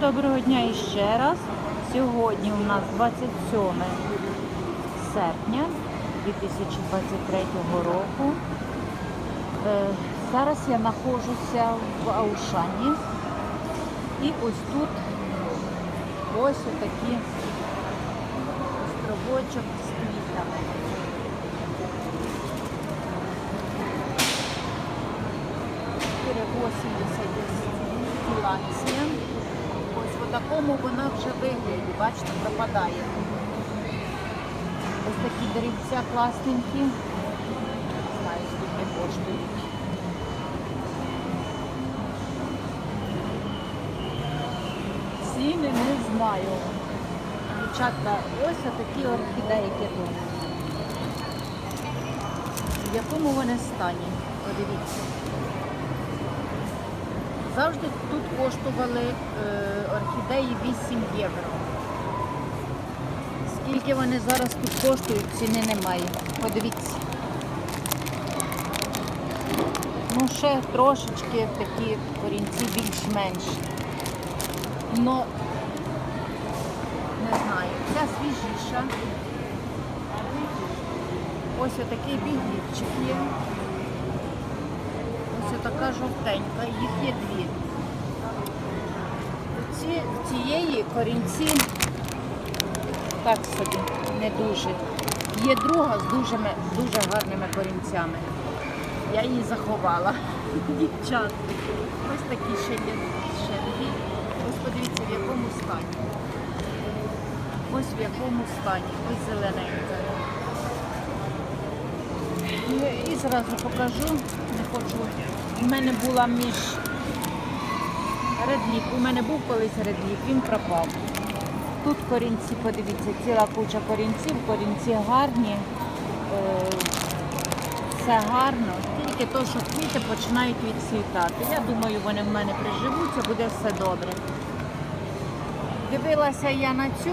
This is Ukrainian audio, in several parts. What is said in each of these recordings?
Доброго дня іще раз. Сьогодні у нас 27 серпня 2023 року. Е, Зараз я знаходжуся в Аушані. І ось тут ось отакі островочок з квітами. Перевозимося філанція. Ось в такому вона вже вигляді, бачите, пропадає. Ось такі деревця класненькі. Не знаю, скільки коштують. Ціни не знаю. Дівчатка, ось такі орхідейки тут. В якому вони стані? Подивіться. Завжди тут коштували е, орхідеї 8 євро. Скільки вони зараз тут коштують, ціни немає. Подивіться. Ну, ще трошечки такі корінці більш-менш. Но не знаю, ця свіжіша. Ось отакий бігівчик є. Така жовтенька, їх є дві. Ці, цієї корінці так собі, не дуже. Є друга з дуже, дуже гарними корінцями. Я її заховала. Дівчат. Ось такі ще є ще дві. Ось подивіться, в якому стані. Ось в якому стані. Ось зелененька. І, і зразу покажу, не хочу. У мене була між редлік. У мене був колись редлік, він пропав. Тут корінці, подивіться, ціла куча корінців, корінці гарні. Е, все гарно, тільки то, що квіти починають відцвітати. Я думаю, вони в мене приживуться, буде все добре. Дивилася я на цю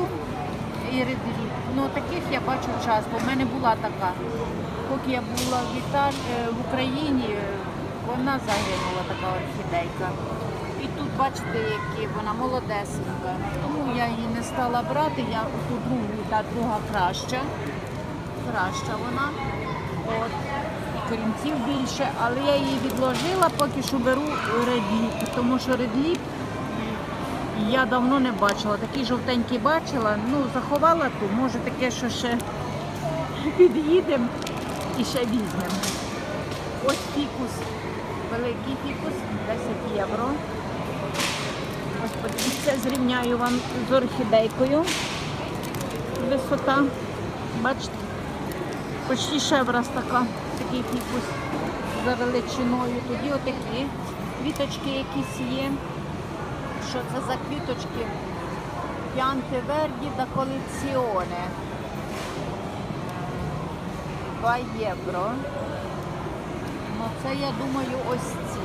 і редлік. Ну таких я бачу часто. У мене була така. Поки я була в, Італь... е, в Україні, вона загинула така орхідейка. І тут бачите, які вона молодесенька. Тому я її не стала брати, я ту другу, та друга краща. Краща вона. От. Корінців більше, але я її відложила, поки що беру редліп, тому що редліп я давно не бачила. Такий жовтенький бачила, ну заховала ту, може таке, що ще під'їдемо і ще візьмемо. Ось фікус, великий фікус, 10 євро. Ось подивіться, зрівняю вам з орхідейкою. Висота, бачите, почти шеврас така, такий фікус за величиною. Тоді отакі квіточки якісь є. Що це за квіточки? П'янте верді да колекціоне. 2 євро. Ну це я думаю ось ці.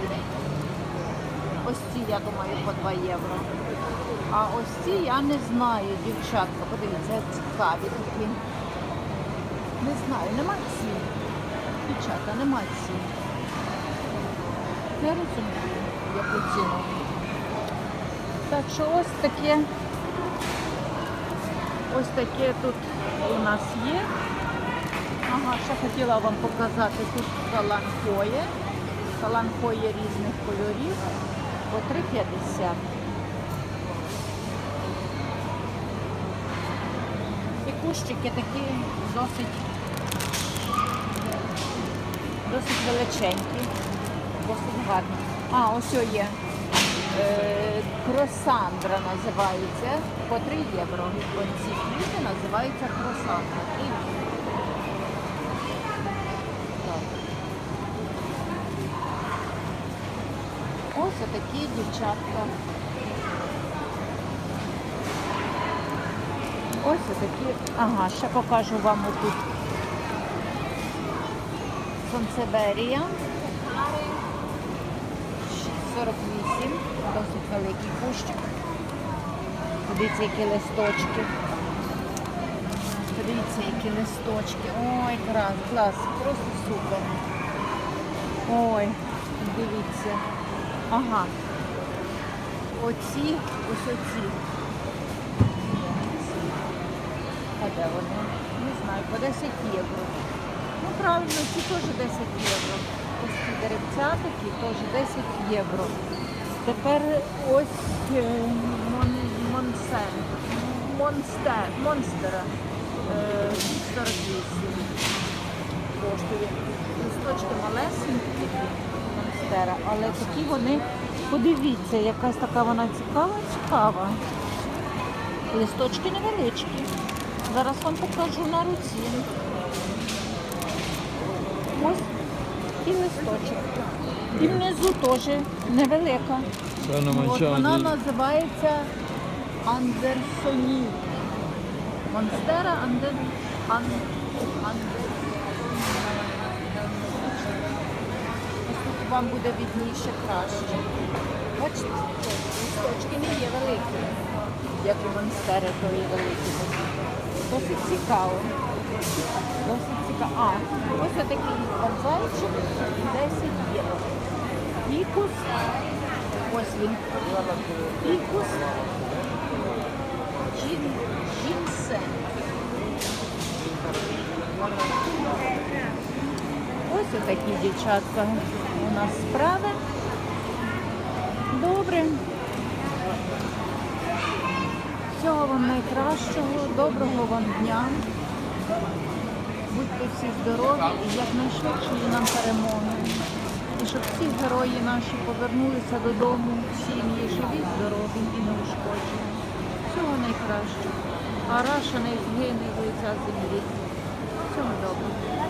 Ось ці, я думаю, по 2 євро. А ось ці я не знаю, дівчатка. Подивіться, цікаві такі. Не знаю, нема цін. Дівчата, нема цін. Не розумію, яку ціну. Так що ось таке. Ось таке тут у нас є. Ага, ще хотіла вам показати тут каланхоє. Каланхоє різних кольорів по 3,50. І кущики такі досить, досить величенькі, досить гарні. А, ось є. Е, Кросандра називається по 3 євро. Оці квіти називаються кросандра. 3 євро. Так. Ось отакі дівчатка. Ось отакі. Ага, ще покажу вам отут. Сонцеберія. 48, досить великий кущик. Подивіться, які листочки. Подивіться, які листочки. Ой, клас, клас, просто супер. Ой, дивіться. Ага. оці, ось оці. А де вони? Не знаю, по 10 євро. Ну правильно, ці теж 10 євро. Ось ці деревцятики теж 10 євро. Тепер ось е, мон, монсен, монстер, монстера 48 коштує. Листочки малесенькі монстера, але такі вони, подивіться, якась така вона цікава, цікава. Листочки невеличкі. Зараз вам покажу на руці. Ось і листочок. І внизу теж невелика. От вона називається Андерсоні. Монстера Андер... Ан... Андер... Вам буде відніше краще. Бачите, листочки не є великі, як у монстери, то є великі. Досить цікаво. Досить цікаво. А, ось такий бонзайчик 10 євро. Фікус. Ось він. Фікус. Джін, джінсен. Ось отакі дівчатка у нас справи. Добре. Всього вам найкращого, доброго вам дня. Будьте всі здорові і якнайшвидшої нам перемоги. І щоб всі герої наші повернулися додому, сім'ї, живі, здорові і неушкоджені. Всього найкращого. А Раша не згине з лиця землі. Всього доброго.